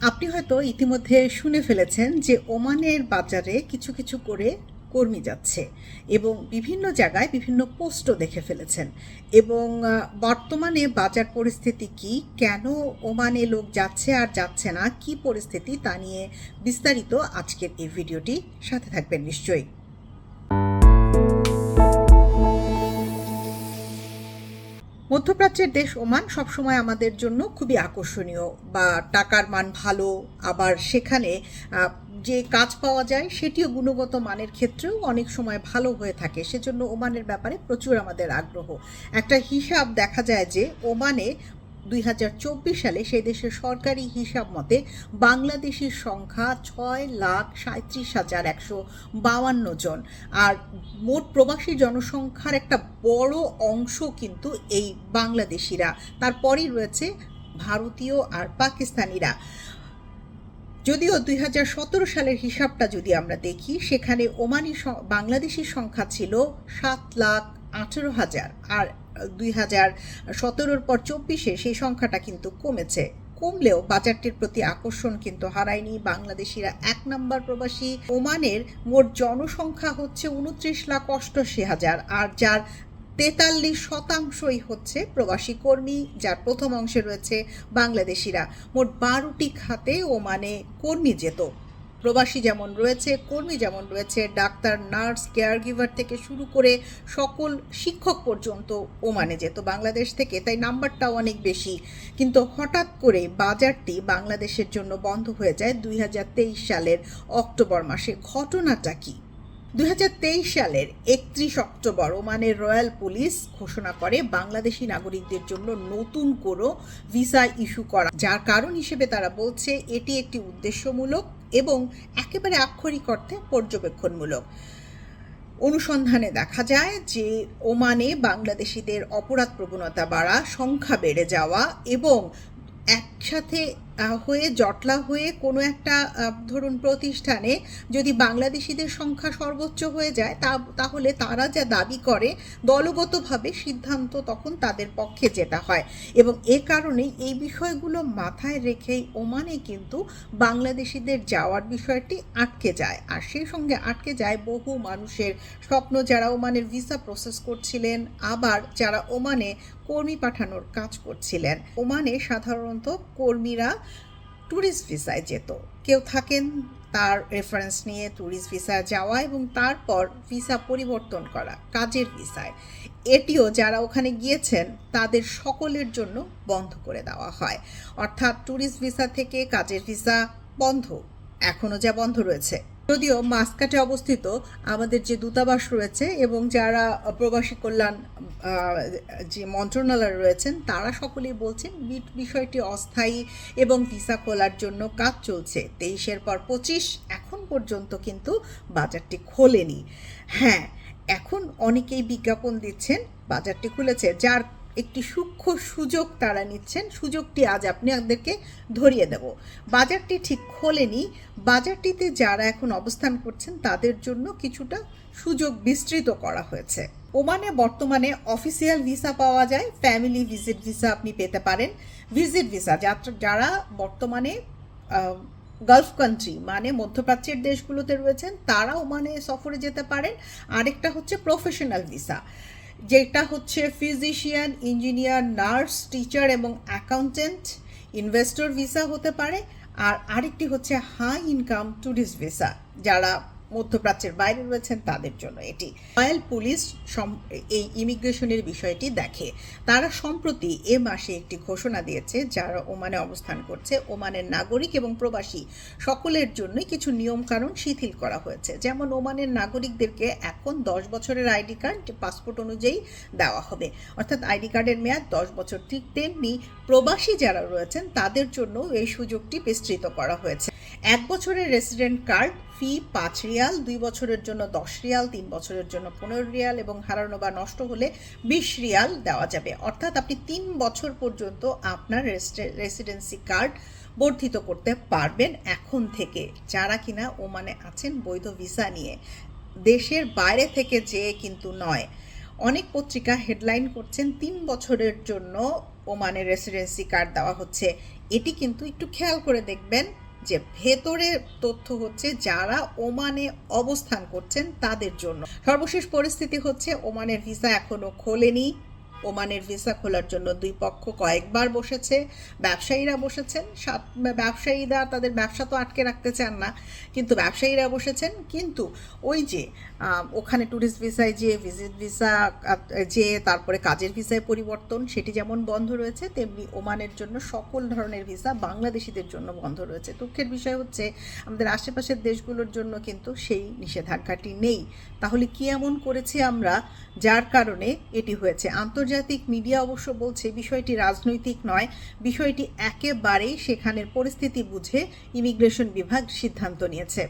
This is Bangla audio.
আপনি হয়তো ইতিমধ্যে শুনে ফেলেছেন যে ওমানের বাজারে কিছু কিছু করে কর্মী যাচ্ছে এবং বিভিন্ন জায়গায় বিভিন্ন পোস্টও দেখে ফেলেছেন। এবং বর্তমানে বাজার পরিস্থিতি কি? কেন ওমানে লোক যাচ্ছে আর যাচ্ছে না? কি পরিস্থিতি? তা নিয়ে বিস্তারিত আজকের এই ভিডিওটি সাথে থাকবেন নিশ্চয়ই। মধ্যপ্রাচ্যের দেশ ওমান সবসময় আমাদের জন্য খুবই আকর্ষণীয় বা টাকার মান ভালো। আবার সেখানে যে কাজ পাওয়া যায় সেটিও গুণগত মানের ক্ষেত্রেও অনেক সময় ভালো হয়ে থাকে। সেজন্য ওমানের ব্যাপারে প্রচুর আমাদের আগ্রহ। একটা হিসাব দেখা যায় যে ওমানে দুই হাজার চব্বিশ সালে সেই দেশের সরকারি হিসাব মতে বাংলাদেশির সংখ্যা ছয় লাখ সাঁত্রিশ হাজার একশো বাউান্ন জন। আর মোট প্রবাসী জনসংখ্যার একটা বড় অংশ কিন্তু এই বাংলাদেশিরা। তারপরেই রয়েছে ভারতীয় আর পাকিস্তানিরা। যদিও দুই হাজার সতেরো সালের হিসাবটা যদি আমরা দেখি, সেখানে ওমানি স- বাংলাদেশির সংখ্যা ছিল সাত লাখ আঠেরো হাজার। আর দুই হাজার সতেরোর পর চব্বিশে সেই সংখ্যাটা কিন্তু কমেছে। কমলেও বাজারটির প্রতি আকর্ষণ কিন্তু হারায়নি। বাংলাদেশিরা এক নম্বর প্রবাসী। ওমানের মোট জনসংখ্যা হচ্ছে উনত্রিশ লাখ অষ্টআশি হাজার, আর যার তেতাল্লিশ শতাংশই হচ্ছে প্রবাসী কর্মী, যার প্রথম অংশে রয়েছে বাংলাদেশিরা। মোট বারোটি খাতে ওমানে কর্মী যেত। প্রবাসী যেমন রয়েছে, কর্মী যেমন রয়েছে, ডাক্তার, নার্স কেয়ার গিভার থেকে শুরু করে সকল শিক্ষক পর্যন্ত ওমানে যেত বাংলাদেশ থেকে, তাই নাম্বারটাও অনেক বেশি। কিন্তু হঠাৎ করে বাজারটি বাংলাদেশের জন্য বন্ধ হয়ে যায় দুই হাজার তেইশ সালের অক্টোবর মাসে। ঘটনাটা কি? দুই সালের একত্রিশ অক্টোবর ওমানের রয়্যাল পুলিশ ঘোষণা করে বাংলাদেশি নাগরিকদের জন্য নতুন কোনো ভিসা ইস্যু করা। যার কারণ হিসেবে তারা বলছে, এটি একটি উদ্দেশ্যমূলক এবং একেবারে আক্ষরিক অর্থে পর্যবেক্ষণমূলক। অনুসন্ধানে দেখা যায় যে ওমানে বাংলাদেশিদের অপরাধ প্রবণতা বাড়া, সংখ্যা বেড়ে যাওয়া এবং একসাথে হয়ে, জটলা হয়ে কোনো একটা ধরুন প্রতিষ্ঠানে যদি বাংলাদেশিদের সংখ্যা সর্বোচ্চ হয়ে যায়, তা, তাহলে তারা যা দাবি করে, দলগতভাবে সিদ্ধান্ত তখন তাদের পক্ষে যেটা হয়। এবং এ কারণেই এই বিষয়গুলো মাথায় রেখেই ওমানে কিন্তু বাংলাদেশিদের যাওয়ার বিষয়টি আটকে যায়। আর সেই সঙ্গে আটকে যায় বহু মানুষের স্বপ্ন, যারা ওমানের ভিসা প্রসেস করছিলেন, আবার যারা ওমানে কর্মী পাঠানোর কাজ করছিলেন। ওমানে সাধারণত কর্মীরা ট্যুরিস্ট ভিসায় যেত। কেউ থাকেন তার রেফারেন্স নিয়ে ট্যুরিস্ট ভিসায় যাওয়া এবং তারপর ভিসা পরিবর্তন করা, কাজের ভিসায় এটিও যারা ওখানে গিয়েছেন, তাদের সকলের জন্য বন্ধ করে দেওয়া হয়। অর্থাৎ ট্যুরিস্ট ভিসা থেকে কাজের ভিসা বন্ধ। এখনও যা বন্ধ রয়েছে। যদিও মাসকাটে অবস্থিত আমাদের যে দূতাবাস রয়েছে এবং যারা প্রবাসী কল্যাণ যে মন্ত্রণালয় রয়েছেন, তারা সকলেই বলছেন বিষয়টি অস্থায়ী এবং ভিসা খোলার জন্য কাজ চলছে। তেইশের পর পঁচিশ, এখন পর্যন্ত কিন্তু বাজারটি খোলেনি। হ্যাঁ এখন অনেকেই বিজ্ঞাপন দিচ্ছেন, বাজারটি খুলেছে, যার একটি সূক্ষ্ম সুযোগ তারা নিচ্ছেন। সুযোগটি আজ আপনি আপনাদেরকে ধরিয়ে দেব। বাজারটি ঠিক খোলেনি। বাজারটিতে যারা এখন অবস্থান করছেন, তাদের জন্য কিছুটা সুযোগ বিস্তৃত করা হয়েছে। ওমানে বর্তমানে অফিসিয়াল ভিসা পাওয়া যায়। ফ্যামিলি ভিজিট ভিসা আপনি পেতে পারেন। ভিজিট ভিসা যারা বর্তমানে গালফ কান্ট্রি মানে মধ্যপ্রাচ্যের দেশগুলোতে রয়েছেন, তারা ওমানে সফরে যেতে পারেন। আরেকটা হচ্ছে প্রফেশনাল ভিসা। যেটা হচ্ছে ফিজিশিয়ান ইঞ্জিনিয়ার নার্স টিচার এবং অ্যাকাউন্টেন্ট ইনভেস্টর ভিসা হতে পারে, আর আরেকটি হচ্ছে হাই ইনকাম ট্যুরিস্ট ভিসা যারা মধ্যপ্রাচ্যের বাইরে রয়েছেন তাদের জন্য এটি। রয়্যাল পুলিশ এই ইমিগ্রেশনের বিষয়টি দেখে। তারা সম্প্রতি এ মাসে একটি ঘোষণা দিয়েছে, যারা ওমানে অবস্থান করছে। ওমানের নাগরিক এবং প্রবাসী সকলের জন্যই কিছু নিয়মকানুন শিথিল করা হয়েছে। যেমন ওমানের নাগরিকদেরকে এখন দশ বছরের আইডি কার্ড, পাসপোর্ট অনুযায়ী দেওয়া হবে। অর্থাৎ আইডি কার্ডের মেয়াদ দশ বছর। ঠিক তেমনি প্রবাসী যারা রয়েছেন, তাদের জন্য এই সুযোগটি বিস্তৃত করা হয়েছে। এক বছরের রেসিডেন্ট কার্ড ফি পাঁচ রিয়াল, দুই বছরের জন্য দশ রিয়াল, তিন বছরের জন্য পনেরো রিয়াল এবং হারানো বা নষ্ট হলে বিশ রিয়াল দেওয়া যাবে। অর্থাৎ আপনি তিন বছর পর্যন্ত আপনার রেসিডেন্সি কার্ড বর্ধিত করতে পারবেন এখন থেকে। যারা কিনা ওমানে আছেন, বৈধ ভিসা নিয়ে। দেশের বাইরে থেকে যেয়ে কিন্তু নয়। অনেক পত্রিকা হেডলাইন করছেন, তিন বছরের জন্য ওমানের রেসিডেন্সি কার্ড দেওয়া হচ্ছে। এটি কিন্তু একটু খেয়াল করে দেখবেন যে ভেতরে তথ্য হচ্ছে যারা ওমানে অবস্থান করছেন তাদের জন্য। সর্বশেষ পরিস্থিতি হচ্ছে ওমানের ভিসা এখনও খোলেনি। ওমানের ভিসা খোলার জন্য দুই পক্ষ কয়েকবার বসেছে। ব্যবসায়ীরা বসেছেন। সাত- ব্যবসায়ীরা তাদের ব্যবসা তো আটকে রাখতে চান না, কিন্তু ব্যবসায়ীরা বসেছেন। কিন্তু ওই যে ওখানে ট্যুরিস্ট ভিসায় যে ভিজিট ভিসা যে তারপরে কাজের ভিসায় পরিবর্তন, সেটি যেমন বন্ধ রয়েছে, তেমনি ওমানের জন্য সকল ধরনের ভিসা বাংলাদেশিদের জন্য বন্ধ রয়েছে। দুঃখের বিষয় হচ্ছে, আমাদের আশেপাশের দেশগুলোর জন্য কিন্তু সেই নিষেধাজ্ঞাটি নেই। তাহলে কি এমন করেছি আমরা, যার কারণে এটি হয়েছে? আন্তর্জাতিক মিডিয়া অবশ্য বলছে, বিষয়টি রাজনৈতিক নয়, বিষয়টি একেবারেই সেখানের পরিস্থিতি বুঝে ইমিগ্রেশন বিভাগ সিদ্ধান্ত নিয়েছে।